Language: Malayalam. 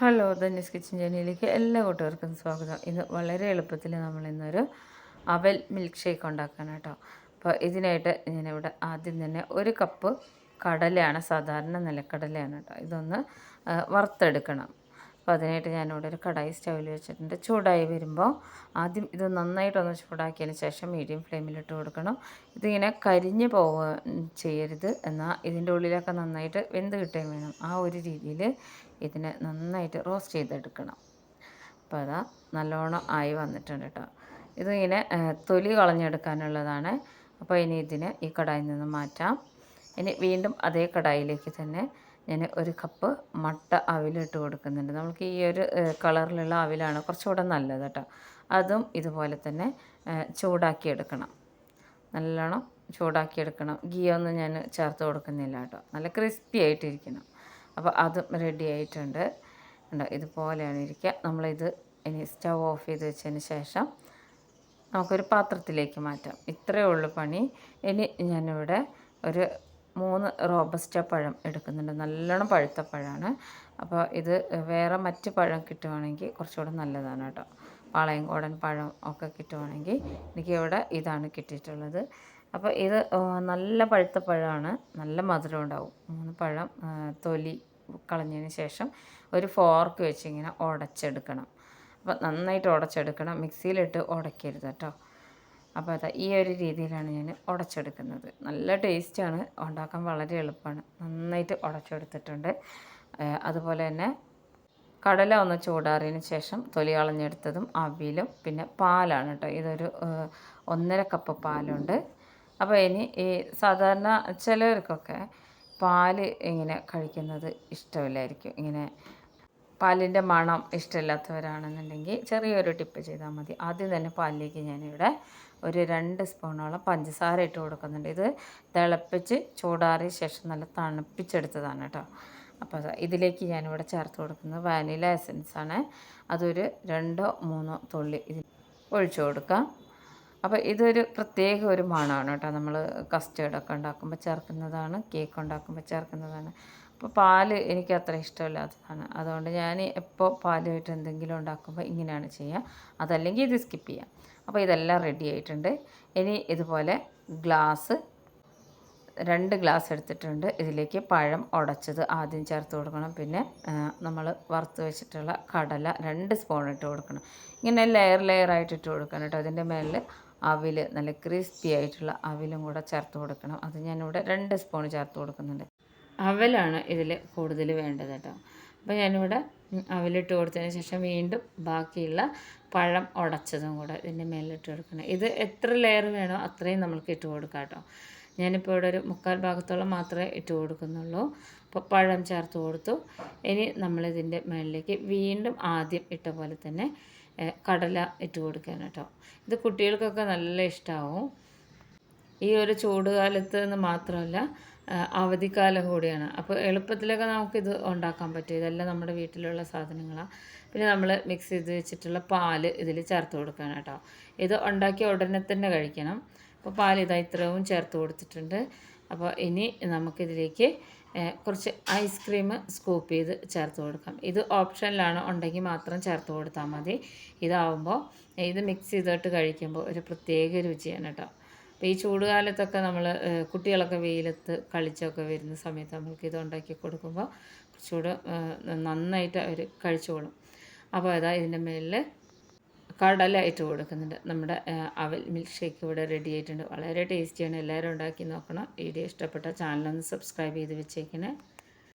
ഹലോ ധന്യസ് കിച്ചൻ ജേണിയിലേക്ക് എല്ലാ കൂട്ടുകാർക്കും സ്വാഗതം. ഇത് വളരെ എളുപ്പത്തിൽ നമ്മൾ ഇന്നൊരു അവൽ മിൽക്ക് ഷേക്ക് ഉണ്ടാക്കാനാട്ടോ അപ്പോൾ ഇതിനായിട്ട് ഞാനിവിടെ ആദ്യം തന്നെ ഒരു കപ്പ് കടലയാണ് സാധാരണ നിലക്കടലയാണ് കേട്ടോ. ഇതൊന്ന് വറുത്തെടുക്കണം. അപ്പോൾ അതിനായിട്ട് ഞാനിവിടെ ഒരു കടായി സ്റ്റൗവിൽ വെച്ചിട്ടുണ്ട്. ചൂടായി വരുമ്പോൾ ആദ്യം ഇത് നന്നായിട്ടൊന്ന് ചൂടാക്കിയതിന് ശേഷം മീഡിയം ഫ്ലെയിമിലിട്ട് കൊടുക്കണം. ഇതിങ്ങനെ കരിഞ്ഞ് പോവുക ചെയ്യരുത്. എന്നാൽ ഇതിന്റെ ഉള്ളിലൊക്കെ നന്നായിട്ട് വെന്ത് കിട്ടുകയും വേണം. ആ ഒരു രീതിയിൽ ഇതിനെ നന്നായിട്ട് റോസ്റ്റ് ചെയ്തെടുക്കണം. അപ്പോൾ അതാ നല്ലോണം ആയി വന്നിട്ടുണ്ട് കേട്ടോ. ഇതിങ്ങനെ തൊലി കളഞ്ഞെടുക്കാനുള്ളതാണ്. അപ്പോൾ ഇനി ഇതിനെ ഈ കടായിൽ നിന്ന് മാറ്റാം. ഇനി വീണ്ടും അതേ കടായിലേക്ക് തന്നെ ഞാൻ ഒരു കപ്പ് മട്ട അവിലിട്ട് കൊടുക്കുന്നുണ്ട്. നമുക്ക് ഈ ഒരു കളറിലുള്ള അവിലാണ് കുറച്ചുകൂടെ നല്ലത് കേട്ടോ. അതും ഇതുപോലെ തന്നെ ചൂടാക്കി എടുക്കണം നല്ലോണം ചൂടാക്കി എടുക്കണം ഗീ ഒന്നും ഞാൻ ചേർത്ത് കൊടുക്കുന്നില്ല കേട്ടോ. നല്ല ക്രിസ്പി ആയിട്ടിരിക്കണം. അപ്പോൾ അതും റെഡി ആയിട്ടുണ്ട്. ഉണ്ടോ ഇതുപോലെയാണ് ഇരിക്കുക. നമ്മളിത് ഇനി സ്റ്റവ് ഓഫ് ചെയ്ത് വെച്ചതിന് ശേഷം നമുക്കൊരു പാത്രത്തിലേക്ക് മാറ്റാം. ഇത്രയേ ഉള്ളൂ പണി. ഇനി ഞാനിവിടെ ഒരു മൂന്ന് റോബസ്റ്റ പഴം എടുക്കുന്നുണ്ട്. നല്ലോണം പഴുത്ത പഴമാണ്. അപ്പോൾ ഇത് വേറെ മറ്റ് പഴം കിട്ടുവാണെങ്കിൽ കുറച്ചുകൂടെ നല്ലതാണ് കേട്ടോ. പാളയംകോടൻ പഴം ഒക്കെ കിട്ടുവാണെങ്കിൽ എനിക്ക് ഇവിടെ ഇതാണ് കിട്ടിയിട്ടുള്ളത്. അപ്പോൾ ഇത് നല്ല പഴുത്ത പഴമാണ്. നല്ല മധുരം ഉണ്ടാവും. മൂന്ന് പഴം തൊലി കളഞ്ഞതിന് ശേഷം ഒരു ഫോർക്ക് വെച്ച് ഇങ്ങനെ ഉടച്ചെടുക്കണം. അപ്പോൾ നന്നായിട്ട് ഉടച്ചെടുക്കണം. മിക്സിയിലിട്ട് ഉടയ്ക്കരുത് കേട്ടോ. അപ്പോൾ അതാ ഈ ഒരു രീതിയിലാണ് ഞാൻ ഉടച്ചെടുക്കുന്നത്. നല്ല ടേസ്റ്റാണ് ഉണ്ടാക്കാൻ വളരെ എളുപ്പമാണ്. നന്നായിട്ട് ഉടച്ചെടുത്തിട്ടുണ്ട്. അതുപോലെ തന്നെ കടല ഒന്ന് ചൂടാറിയതിന് ശേഷം തൊലി കളഞ്ഞെടുത്തതും അവിലും പിന്നെ പാലാണ് കേട്ടോ. ഇതൊരു ഒന്നര കപ്പ് പാലുണ്ട്. അപ്പോൾ ഇനി ഈ സാധാരണ ചിലർക്കൊക്കെ പാൽ ഇങ്ങനെ കഴിക്കുന്നത് ഇഷ്ടമില്ലായിരിക്കും. ഇങ്ങനെ പാലിന്റെ മണം ഇഷ്ടമില്ലാത്തവരാണെന്നുണ്ടെങ്കിൽ ചെറിയൊരു ടിപ്പ് ചെയ്താൽ മതി. ആദ്യം തന്നെ പാലിലേക്ക് ഞാനിവിടെ ഒരു രണ്ട് സ്പൂണോളം പഞ്ചസാര ഇട്ട് കൊടുക്കുന്നുണ്ട്. ഇത് തിളപ്പിച്ച് ചൂടാറിയ ശേഷം നല്ല തണുപ്പിച്ചെടുത്തതാണ് കേട്ടോ. അപ്പോൾ ഇതിലേക്ക് ഞാനിവിടെ ചേർത്ത് കൊടുക്കുന്നത് വാനില എസൻസ് ആണ്. അതൊരു രണ്ടോ മൂന്നോ തുള്ളി ഇതിൽ ഒഴിച്ചു കൊടുക്കാം. അപ്പോൾ ഇതൊരു പ്രത്യേക ഒരു മണമാണ് കേട്ടോ. നമ്മൾ കസ്റ്റേർഡൊക്കെ ഉണ്ടാക്കുമ്പോൾ ചേർക്കുന്നതാണ് കേക്ക് ഉണ്ടാക്കുമ്പോൾ ചേർക്കുന്നതാണ്. അപ്പോൾ പാൽ എനിക്ക് അത്ര ഇഷ്ടമില്ലാത്തതാണ്. അതുകൊണ്ട് ഞാൻ എപ്പോൾ പാലുമായിട്ട് എന്തെങ്കിലും ഉണ്ടാക്കുമ്പോൾ ഇങ്ങനെയാണ് ചെയ്യുക അതല്ലെങ്കിൽ ഇത് സ്കിപ്പ് ചെയ്യാം. അപ്പോൾ ഇതെല്ലാം റെഡി ആയിട്ടുണ്ട്. ഇനി ഇതുപോലെ ഗ്ലാസ് രണ്ട് ഗ്ലാസ് എടുത്തിട്ടുണ്ട്. ഇതിലേക്ക് പഴം ഉടച്ചത് ആദ്യം ചേർത്ത് കൊടുക്കണം. പിന്നെ നമ്മൾ വറുത്ത് വെച്ചിട്ടുള്ള കടല രണ്ട് സ്പൂൺ ഇട്ട് കൊടുക്കണം. ഇങ്ങനെ ലെയർ ലെയർ ആയിട്ട് ഇട്ട് കൊടുക്കണം കേട്ടോ. അതിന്റെ മേളിൽ അവിൽ നല്ല ക്രിസ്പി ആയിട്ടുള്ള അവിലും കൂടെ ചേർത്ത് കൊടുക്കണം. അത് ഞാനിവിടെ രണ്ട് സ്പൂൺ ചേർത്ത് കൊടുക്കുന്നുണ്ട്. അവലാണ് ഇതിൽ കൂടുതൽ വേണ്ടത് കേട്ടോ. അപ്പോൾ ഞാനിവിടെ അവലിട്ട് കൊടുത്തതിന് ശേഷം വീണ്ടും ബാക്കിയുള്ള പഴം ഉടച്ചതും കൂടെ ഇതിന്റെ മേലിട്ട് കൊടുക്കണം. ഇത് എത്ര ലെയർ വേണോ അത്രയും നമ്മൾക്ക് ഇട്ട് കൊടുക്കാം കേട്ടോ. ഞാനിപ്പോൾ ഇവിടെ ഒരു മുക്കാൽ ഭാഗത്തോളം മാത്രമേ ഇട്ട് കൊടുക്കുന്നുള്ളൂ. അപ്പോൾ പഴം ചേർത്ത് കൊടുത്തു. ഇനി നമ്മളിതിന്റെ മേളിലേക്ക് വീണ്ടും ആദ്യം ഇട്ട പോലെ തന്നെ കടല ഇട്ട് കൊടുക്കാൻ കേട്ടോ. ഇത് കുട്ടികൾക്കൊക്കെ നല്ല ഇഷ്ടമാവും ഈ ഒരു ചൂടുകാലത്ത് എന്ന് മാത്രമല്ല അവധിക്കാലം കൂടിയാണ് അപ്പോൾ എളുപ്പത്തിലൊക്കെ നമുക്കിത് ഉണ്ടാക്കാൻ പറ്റും. ഇതെല്ലാം നമ്മുടെ വീട്ടിലുള്ള സാധനങ്ങളാണ് പിന്നെ നമ്മൾ മിക്സ് ചെയ്ത് വെച്ചിട്ടുള്ള പാൽ ഇതിൽ ചേർത്ത് കൊടുക്കണം കേട്ടോ. ഇത് ഉണ്ടാക്കിയ ഉടനെ തന്നെ കഴിക്കണം. അപ്പോൾ പാൽ ഇതാ ഇത്രയും ചേർത്ത് കൊടുത്തിട്ടുണ്ട്. അപ്പോൾ ഇനി നമുക്കിതിലേക്ക് കുറച്ച് ഐസ്ക്രീം സ്കൂപ്പ് ചെയ്ത് ചേർത്ത് കൊടുക്കാം. ഇത് ഓപ്ഷനിലാണ് ഉണ്ടെങ്കിൽ മാത്രം ചേർത്ത് കൊടുത്താൽ മതി. ഇതാവുമ്പോൾ ഇത് മിക്സ് ചെയ്തിട്ട് കഴിക്കുമ്പോൾ ഒരു പ്രത്യേക രുചിയാണ് കേട്ടോ. അപ്പോൾ ഈ ചൂടുകാലത്തൊക്കെ നമ്മൾ കുട്ടികളൊക്കെ വെയിലത്ത് കളിച്ചൊക്കെ വരുന്ന സമയത്ത് നമ്മൾക്ക് ഇത് ഉണ്ടാക്കി കൊടുക്കുമ്പോൾ കുറച്ചുകൂടെ നന്നായിട്ട് അവർ കഴിച്ചോളും. അപ്പോൾ അതാ ഇതിന്റെ മേലിൽ കടല ഇട്ട് കൊടുക്കുന്നുണ്ട്. നമ്മുടെ അവൽ മിൽക്ക് ഷേക്ക് ഇവിടെ റെഡി ആയിട്ടുണ്ട്. വളരെ ടേസ്റ്റിയാണ്. എല്ലാവരും ഉണ്ടാക്കി നോക്കണം. വീഡിയോ ഇഷ്ടപ്പെട്ട ചാനലൊന്ന് സബ്സ്ക്രൈബ് ചെയ്ത് വെച്ചേക്കണേ.